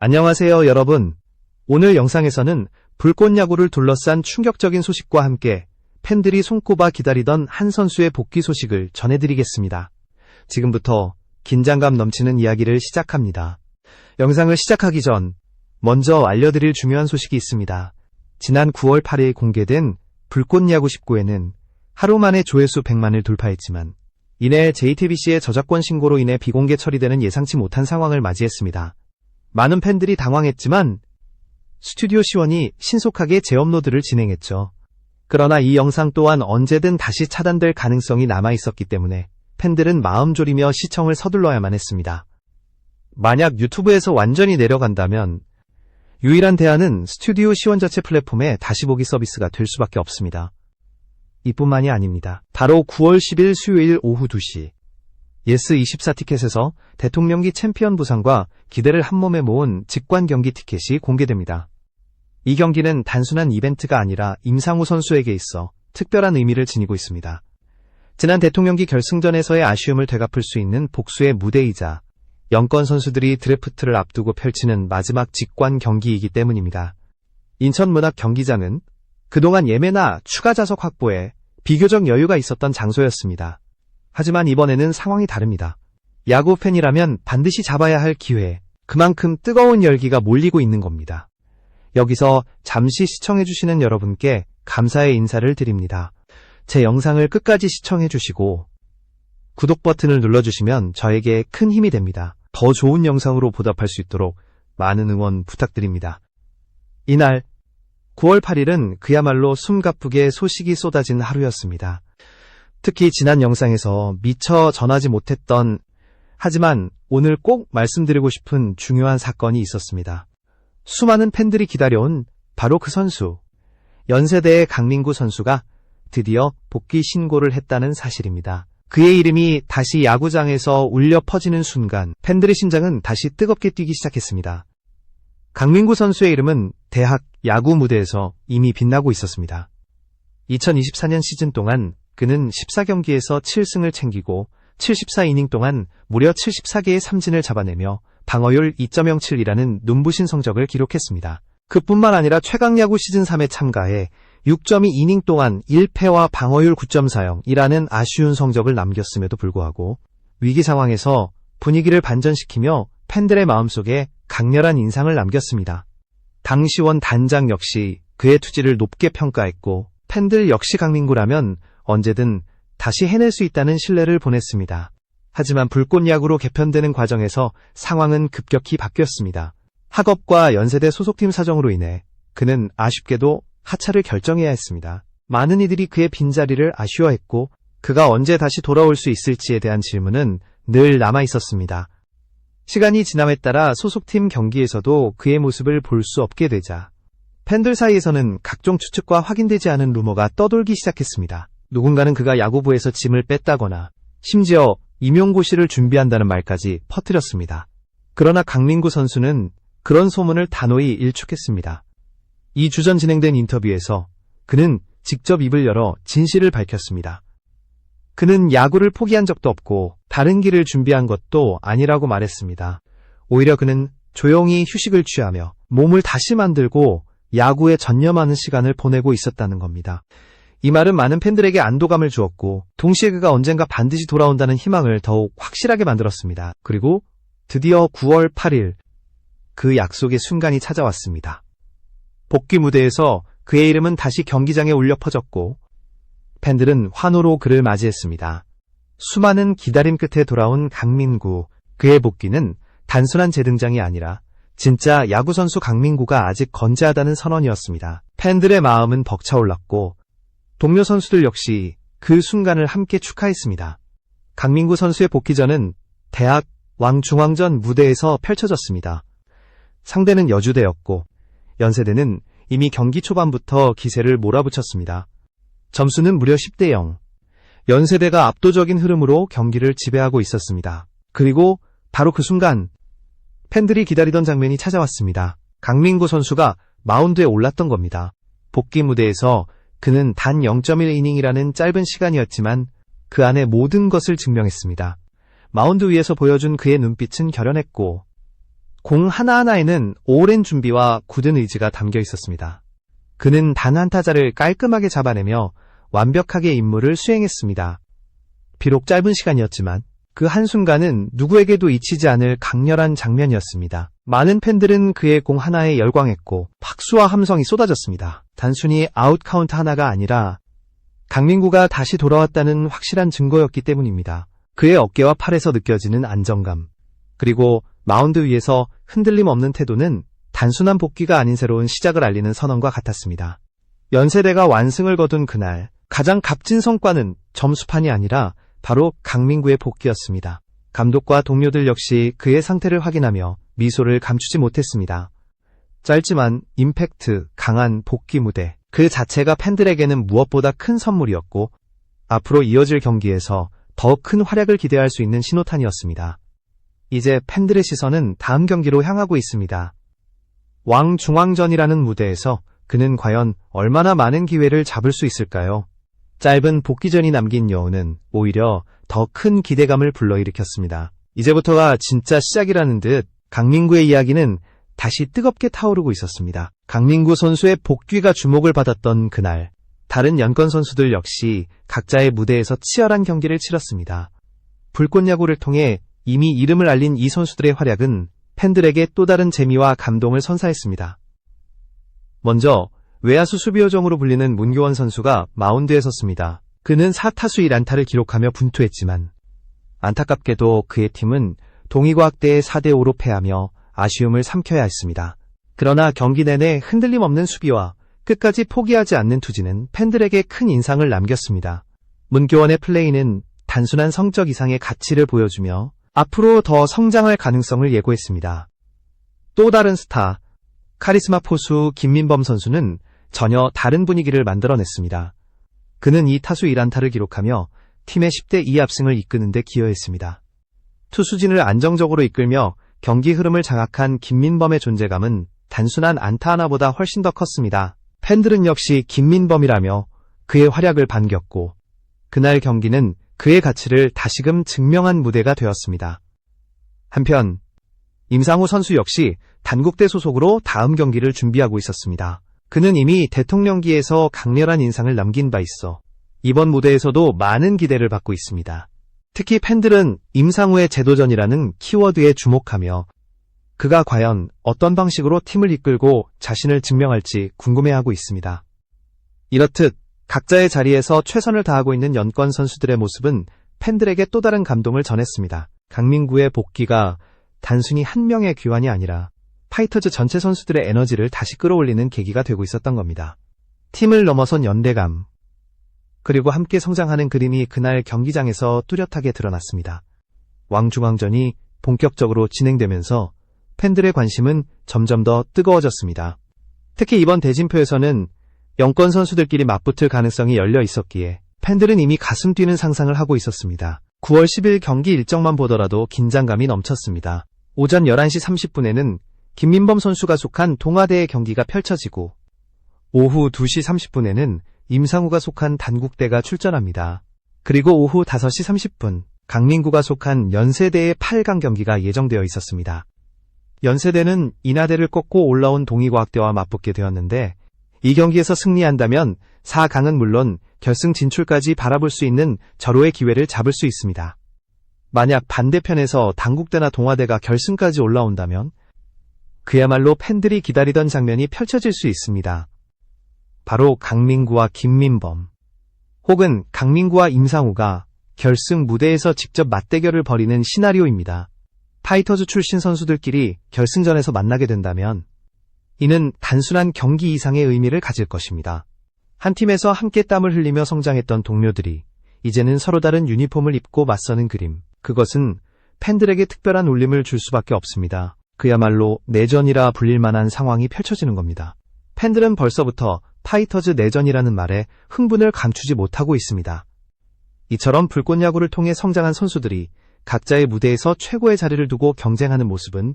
안녕하세요, 여러분. 오늘 영상에서는 불꽃 야구를 둘러싼 충격적인 소식과 함께 팬들이 손꼽아 기다리던 한 선수의 복귀 소식을 전해드리겠습니다. 지금부터 긴장감 넘치는 이야기를 시작합니다. 영상을 시작하기 전 먼저 알려드릴 중요한 소식이 있습니다. 지난 9월 8일 공개된 불꽃 야구 19회는 하루 만에 조회수 100만을 돌파했지만 이내 JTBC의 저작권 신고로 인해 비공개 처리되는 예상치 못한 상황을 맞이했습니다. 많은 팬들이 당황했지만 스튜디오 시원이 신속하게 재업로드를 진행했죠. 그러나 이 영상 또한 언제든 다시 차단될 가능성이 남아 있었기 때문에 팬들은 마음 졸이며 시청을 서둘러야만 했습니다. 만약 유튜브에서 완전히 내려간다면 유일한 대안은 스튜디오 시원 자체 플랫폼의 다시 보기 서비스가 될 수밖에 없습니다. 이뿐만이 아닙니다. 바로 9월 10일 수요일 오후 2시 예스24 티켓에서 대통령기 챔피언 부상과 기대를 한몸에 모은 직관 경기 티켓이 공개됩니다. 이 경기는 단순한 이벤트가 아니라 임상우 선수에게 있어 특별한 의미를 지니고 있습니다. 지난 대통령기 결승전에서의 아쉬움을 되갚을 수 있는 복수의 무대이자 영권 선수들이 드래프트를 앞두고 펼치는 마지막 직관 경기이기 때문입니다. 인천문학 경기장은 그동안 예매나 추가 좌석 확보에 비교적 여유가 있었던 장소였습니다. 하지만 이번에는 상황이 다릅니다. 야구 팬이라면 반드시 잡아야 할 기회, 그만큼 뜨거운 열기가 몰리고 있는 겁니다. 여기서 잠시 시청해주시는 여러분께 감사의 인사를 드립니다. 제 영상을 끝까지 시청해주시고 구독 버튼을 눌러주시면 저에게 큰 힘이 됩니다. 더 좋은 영상으로 보답할 수 있도록 많은 응원 부탁드립니다. 이날 9월 8일은 그야말로 숨가쁘게 소식이 쏟아진 하루였습니다. 특히 지난 영상에서 미처 전하지 못했던 하지만 오늘 꼭 말씀드리고 싶은 중요한 사건이 있었습니다. 수많은 팬들이 기다려온 바로 그 선수. 연세대의 강민구 선수가 드디어 복귀 신고를 했다는 사실입니다. 그의 이름이 다시 야구장에서 울려 퍼지는 순간 팬들의 심장은 다시 뜨겁게 뛰기 시작했습니다. 강민구 선수의 이름은 대학 야구 무대에서 이미 빛나고 있었습니다. 2024년 시즌 동안 그는 14경기에서 7승을 챙기고 74이닝 동안 무려 74개의 삼진을 잡아내며 방어율 2.07이라는 눈부신 성적을 기록했습니다. 그뿐만 아니라 최강야구 시즌 3에 참가해 6.2이닝 동안 1패와 방어율 9.40이라는 아쉬운 성적을 남겼음에도 불구하고 위기 상황에서 분위기를 반전시키며 팬들의 마음속에 강렬한 인상을 남겼습니다. 당시원 단장 역시 그의 투지를 높게 평가했고 팬들 역시 강민구라면 언제든 다시 해낼 수 있다는 신뢰를 보냈습니다. 하지만 불꽃야구로 개편되는 과정에서 상황은 급격히 바뀌었습니다. 학업과 연세대 소속팀 사정으로 인해 그는 아쉽게도 하차를 결정해야 했습니다. 많은 이들이 그의 빈자리를 아쉬워했고 그가 언제 다시 돌아올 수 있을지에 대한 질문은 늘 남아 있었습니다. 시간이 지남에 따라 소속팀 경기에서도 그의 모습을 볼 수 없게 되자 팬들 사이에서는 각종 추측과 확인되지 않은 루머가 떠돌기 시작했습니다. 누군가는 그가 야구부에서 짐을 뺐다거나 심지어 임용고시를 준비한다는 말까지 퍼뜨렸습니다. 그러나 강민구 선수는 그런 소문을 단호히 일축했습니다. 이 주 전 진행된 인터뷰에서 그는 직접 입을 열어 진실을 밝혔습니다. 그는 야구를 포기한 적도 없고 다른 길을 준비한 것도 아니라고 말했습니다. 오히려 그는 조용히 휴식을 취하며 몸을 다시 만들고 야구에 전념하는 시간을 보내고 있었다는 겁니다. 이 말은 많은 팬들에게 안도감을 주었고 동시에 그가 언젠가 반드시 돌아온다는 희망을 더욱 확실하게 만들었습니다. 그리고 드디어 9월 8일 그 약속의 순간이 찾아왔습니다. 복귀 무대에서 그의 이름은 다시 경기장에 울려 퍼졌고 팬들은 환호로 그를 맞이했습니다. 수많은 기다림 끝에 돌아온 강민구, 그의 복귀는 단순한 재등장이 아니라 진짜 야구선수 강민구가 아직 건재하다는 선언이었습니다. 팬들의 마음은 벅차올랐고 동료 선수들 역시 그 순간을 함께 축하했습니다. 강민구 선수의 복귀전은 대학 왕중왕전 무대에서 펼쳐졌습니다. 상대는 여주대였고 연세대는 이미 경기 초반부터 기세를 몰아붙였습니다. 점수는 무려 10대 0. 연세대가 압도적인 흐름으로 경기를 지배하고 있었습니다. 그리고 바로 그 순간 팬들이 기다리던 장면이 찾아왔습니다. 강민구 선수가 마운드에 올랐던 겁니다. 복귀 무대에서 그는 단 0.1이닝이라는 짧은 시간이었지만 그 안에 모든 것을 증명했습니다. 마운드 위에서 보여준 그의 눈빛은 결연했고 공 하나하나에는 오랜 준비와 굳은 의지가 담겨 있었습니다. 그는 단 한 타자를 깔끔하게 잡아내며 완벽하게 임무를 수행했습니다. 비록 짧은 시간이었지만 그 한순간은 누구에게도 잊히지 않을 강렬한 장면이었습니다. 많은 팬들은 그의 공 하나에 열광했고 박수와 함성이 쏟아졌습니다. 단순히 아웃 카운트 하나가 아니라 강민구가 다시 돌아왔다는 확실한 증거였기 때문입니다. 그의 어깨와 팔에서 느껴지는 안정감, 그리고 마운드 위에서 흔들림 없는 태도는 단순한 복귀가 아닌 새로운 시작을 알리는 선언과 같았습니다. 연세대가 완승을 거둔 그날 가장 값진 성과는 점수판이 아니라 바로 강민구의 복귀였습니다. 감독과 동료들 역시 그의 상태를 확인하며 미소를 감추지 못했습니다. 짧지만 임팩트, 강한 복귀 무대, 그 자체가 팬들에게는 무엇보다 큰 선물이었고, 앞으로 이어질 경기에서 더 큰 활약을 기대할 수 있는 신호탄이었습니다. 이제 팬들의 시선은 다음 경기로 향하고 있습니다. 왕중왕전이라는 무대에서 그는 과연 얼마나 많은 기회를 잡을 수 있을까요? 짧은 복귀전이 남긴 여우는 오히려 더 큰 기대감을 불러일으켰습니다. 이제부터가 진짜 시작이라는 듯 강민구의 이야기는 다시 뜨겁게 타오르고 있었습니다. 강민구 선수의 복귀가 주목을 받았던 그날, 다른 연권 선수들 역시 각자의 무대에서 치열한 경기를 치렀습니다. 불꽃 야구를 통해 이미 이름을 알린 이 선수들의 활약은 팬들에게 또 다른 재미와 감동을 선사했습니다. 먼저 외야수 수비 요정으로 불리는 문교원 선수가 마운드에 섰습니다. 그는 4타수 1안타를 기록하며 분투했지만 안타깝게도 그의 팀은 동의과학대에 4대5로 패하며 아쉬움을 삼켜야 했습니다. 그러나 경기 내내 흔들림 없는 수비와 끝까지 포기하지 않는 투지는 팬들에게 큰 인상을 남겼습니다. 문교원의 플레이는 단순한 성적 이상의 가치를 보여주며 앞으로 더 성장할 가능성을 예고했습니다. 또 다른 스타, 카리스마 포수 김민범 선수는 전혀 다른 분위기를 만들어냈습니다. 그는 이 타수 1안타를 기록하며 팀의 10대 2 압승을 이끄는 데 기여했습니다. 투수진을 안정적으로 이끌며 경기 흐름을 장악한 김민범의 존재감은 단순한 안타 하나보다 훨씬 더 컸습니다. 팬들은 역시 김민범이라며 그의 활약을 반겼고 그날 경기는 그의 가치를 다시금 증명한 무대가 되었습니다. 한편 임상우 선수 역시 단국대 소속으로 다음 경기를 준비하고 있었습니다. 그는 이미 대통령기에서 강렬한 인상을 남긴 바 있어 이번 무대에서도 많은 기대를 받고 있습니다. 특히 팬들은 임상우의 제도전이라는 키워드에 주목하며 그가 과연 어떤 방식으로 팀을 이끌고 자신을 증명할지 궁금해하고 있습니다. 이렇듯 각자의 자리에서 최선을 다하고 있는 연권 선수들의 모습은 팬들에게 또 다른 감동을 전했습니다. 강민구의 복귀가 단순히 한 명의 귀환이 아니라 파이터즈 전체 선수들의 에너지를 다시 끌어올리는 계기가 되고 있었던 겁니다. 팀을 넘어선 연대감, 그리고 함께 성장하는 그림이 그날 경기장에서 뚜렷하게 드러났습니다. 왕중왕전이 본격적으로 진행되면서 팬들의 관심은 점점 더 뜨거워졌습니다. 특히 이번 대진표에서는 영권 선수들끼리 맞붙을 가능성이 열려 있었기에 팬들은 이미 가슴 뛰는 상상을 하고 있었습니다. 9월 10일 경기 일정만 보더라도 긴장감이 넘쳤습니다. 오전 11시 30분에는 김민범 선수가 속한 동아대의 경기가 펼쳐지고 오후 2시 30분에는 임상우가 속한 단국대가 출전합니다. 그리고 오후 5시 30분 강민구가 속한 연세대의 8강 경기가 예정되어 있었습니다. 연세대는 인하대를 꺾고 올라온 동의과학대와 맞붙게 되었는데 이 경기에서 승리한다면 4강은 물론 결승 진출까지 바라볼 수 있는 절호의 기회를 잡을 수 있습니다. 만약 반대편에서 당국대나 동아대가 결승까지 올라온다면 그야말로 팬들이 기다리던 장면이 펼쳐질 수 있습니다. 바로 강민구와 김민범, 혹은 강민구와 임상우가 결승 무대에서 직접 맞대결을 벌이는 시나리오입니다. 파이터즈 출신 선수들끼리 결승전에서 만나게 된다면 이는 단순한 경기 이상의 의미를 가질 것입니다. 한 팀에서 함께 땀을 흘리며 성장했던 동료들이 이제는 서로 다른 유니폼을 입고 맞서는 그림. 그것은 팬들에게 특별한 울림을 줄 수밖에 없습니다. 그야말로 내전이라 불릴 만한 상황이 펼쳐지는 겁니다. 팬들은 벌써부터 파이터즈 내전이라는 말에 흥분을 감추지 못하고 있습니다. 이처럼 불꽃 야구를 통해 성장한 선수들이 각자의 무대에서 최고의 자리를 두고 경쟁하는 모습은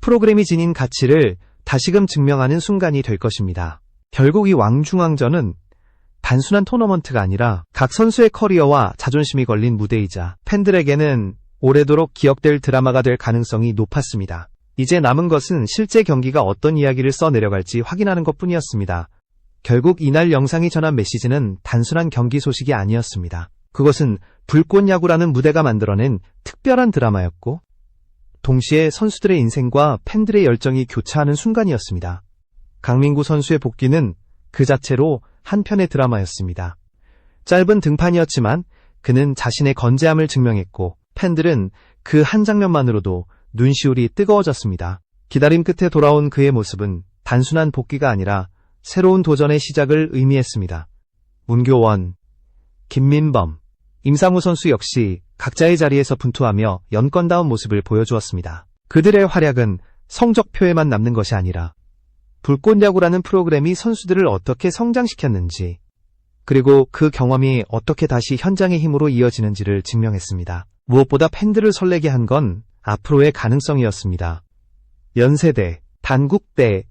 프로그램이 지닌 가치를 다시금 증명하는 순간이 될 것입니다. 결국 이 왕중왕전은 단순한 토너먼트가 아니라 각 선수의 커리어와 자존심이 걸린 무대이자 팬들에게는 오래도록 기억될 드라마가 될 가능성이 높았습니다. 이제 남은 것은 실제 경기가 어떤 이야기를 써내려갈지 확인하는 것 뿐이었습니다. 결국 이날 영상이 전한 메시지는 단순한 경기 소식이 아니었습니다. 그것은 불꽃야구라는 무대가 만들어낸 특별한 드라마였고, 동시에 선수들의 인생과 팬들의 열정이 교차하는 순간이었습니다. 강민구 선수의 복귀는 그 자체로 한편의 드라마였습니다. 짧은 등판이었지만 그는 자신의 건재함을 증명했고 팬들은 그 한 장면만으로도 눈시울이 뜨거워졌습니다. 기다림 끝에 돌아온 그의 모습은 단순한 복귀가 아니라 새로운 도전의 시작을 의미했습니다. 문교원, 김민범, 임상우 선수 역시 각자의 자리에서 분투하며 연건다운 모습을 보여주었습니다. 그들의 활약은 성적표에만 남는 것이 아니라 불꽃야구라는 프로그램이 선수들을 어떻게 성장시켰는지 그리고 그 경험이 어떻게 다시 현장의 힘으로 이어지는지를 증명했습니다. 무엇보다 팬들을 설레게 한 건 앞으로의 가능성이었습니다. 연세대, 단국대,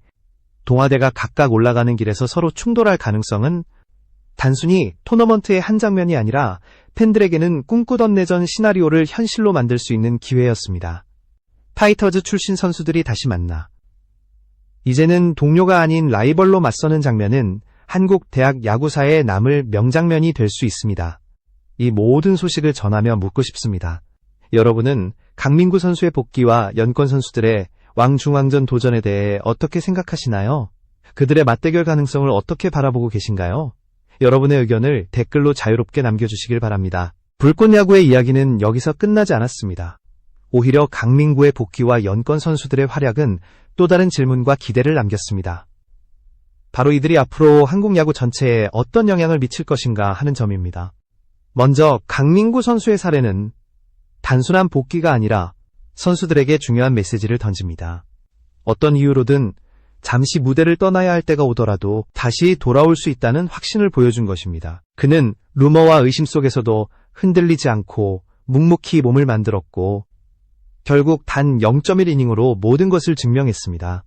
동아대가 각각 올라가는 길에서 서로 충돌할 가능성은 단순히 토너먼트의 한 장면이 아니라 팬들에게는 꿈꾸던 내전 시나리오를 현실로 만들 수 있는 기회였습니다. 파이터즈 출신 선수들이 다시 만나 이제는 동료가 아닌 라이벌로 맞서는 장면은 한국 대학 야구사에 남을 명장면이 될 수 있습니다. 이 모든 소식을 전하며 묻고 싶습니다. 여러분은 강민구 선수의 복귀와 연권 선수들의 왕중왕전 도전에 대해 어떻게 생각하시나요? 그들의 맞대결 가능성을 어떻게 바라보고 계신가요? 여러분의 의견을 댓글로 자유롭게 남겨주시길 바랍니다. 불꽃야구의 이야기는 여기서 끝나지 않았습니다. 오히려 강민구의 복귀와 연권 선수들의 활약은 또 다른 질문과 기대를 남겼습니다. 바로 이들이 앞으로 한국 야구 전체에 어떤 영향을 미칠 것인가 하는 점입니다. 먼저 강민구 선수의 사례는 단순한 복귀가 아니라 선수들에게 중요한 메시지를 던집니다. 어떤 이유로든 잠시 무대를 떠나야 할 때가 오더라도 다시 돌아올 수 있다는 확신을 보여준 것입니다. 그는 루머와 의심 속에서도 흔들리지 않고 묵묵히 몸을 만들었고 결국 단 0.1이닝으로 모든 것을 증명했습니다.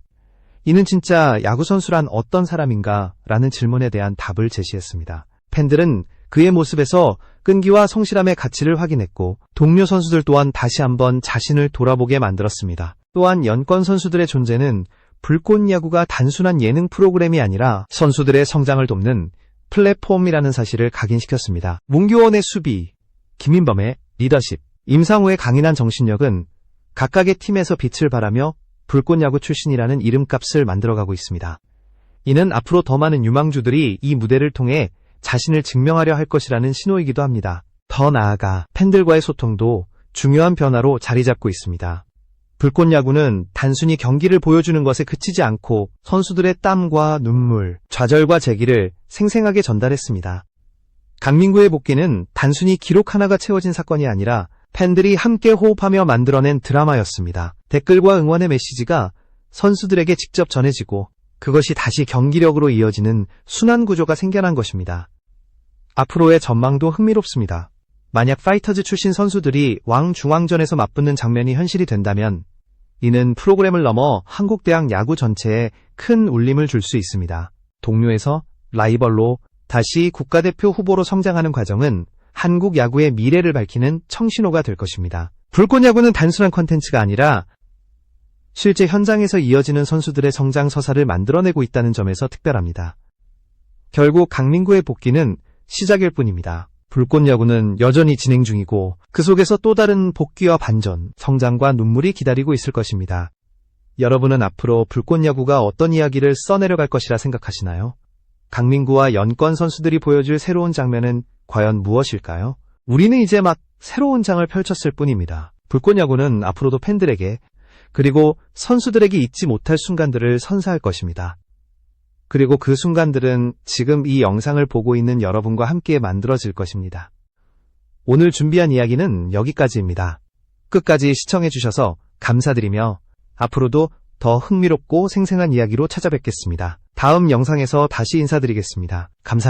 이는 진짜 야구선수란 어떤 사람인가 라는 질문에 대한 답을 제시했습니다. 팬들은 그의 모습에서 끈기와 성실함의 가치를 확인했고 동료 선수들 또한 다시 한번 자신을 돌아보게 만들었습니다. 또한 연권 선수들의 존재는 불꽃 야구가 단순한 예능 프로그램이 아니라 선수들의 성장을 돕는 플랫폼이라는 사실을 각인시켰습니다. 문교원의 수비, 김인범의 리더십, 임상우의 강인한 정신력은 각각의 팀에서 빛을 발하며 불꽃 야구 출신이라는 이름값을 만들어가고 있습니다. 이는 앞으로 더 많은 유망주들이 이 무대를 통해 자신을 증명하려 할 것이라는 신호이기도 합니다. 더 나아가 팬들과의 소통도 중요한 변화로 자리 잡고 있습니다. 불꽃 야구는 단순히 경기를 보여주는 것에 그치지 않고 선수들의 땀과 눈물, 좌절과 재기를 생생하게 전달했습니다. 강민구의 복귀는 단순히 기록 하나가 채워진 사건이 아니라 팬들이 함께 호흡하며 만들어낸 드라마였습니다. 댓글과 응원의 메시지가 선수들에게 직접 전해지고 그것이 다시 경기력으로 이어지는 순환 구조가 생겨난 것입니다. 앞으로의 전망도 흥미롭습니다. 만약 파이터즈 출신 선수들이 왕중왕전에서 맞붙는 장면이 현실이 된다면 이는 프로그램을 넘어 한국대학 야구 전체에 큰 울림을 줄 수 있습니다. 동료에서 라이벌로 다시 국가대표 후보로 성장하는 과정은 한국 야구의 미래를 밝히는 청신호가 될 것입니다. 불꽃 야구는 단순한 컨텐츠가 아니라 실제 현장에서 이어지는 선수들의 성장 서사를 만들어내고 있다는 점에서 특별합니다. 결국 강민구의 복귀는 시작일 뿐입니다. 불꽃 야구는 여전히 진행 중이고 그 속에서 또 다른 복귀와 반전, 성장과 눈물이 기다리고 있을 것입니다. 여러분은 앞으로 불꽃 야구가 어떤 이야기를 써내려갈 것이라 생각하시나요? 강민구와 연권 선수들이 보여줄 새로운 장면은 과연 무엇일까요? 우리는 이제 막 새로운 장을 펼쳤을 뿐입니다. 불꽃 야구는 앞으로도 팬들에게 그리고 선수들에게 잊지 못할 순간들을 선사할 것입니다. 그리고 그 순간들은 지금 이 영상을 보고 있는 여러분과 함께 만들어질 것입니다. 오늘 준비한 이야기는 여기까지입니다. 끝까지 시청해주셔서 감사드리며 앞으로도 더 흥미롭고 생생한 이야기로 찾아뵙겠습니다. 다음 영상에서 다시 인사드리겠습니다. 감사합니다.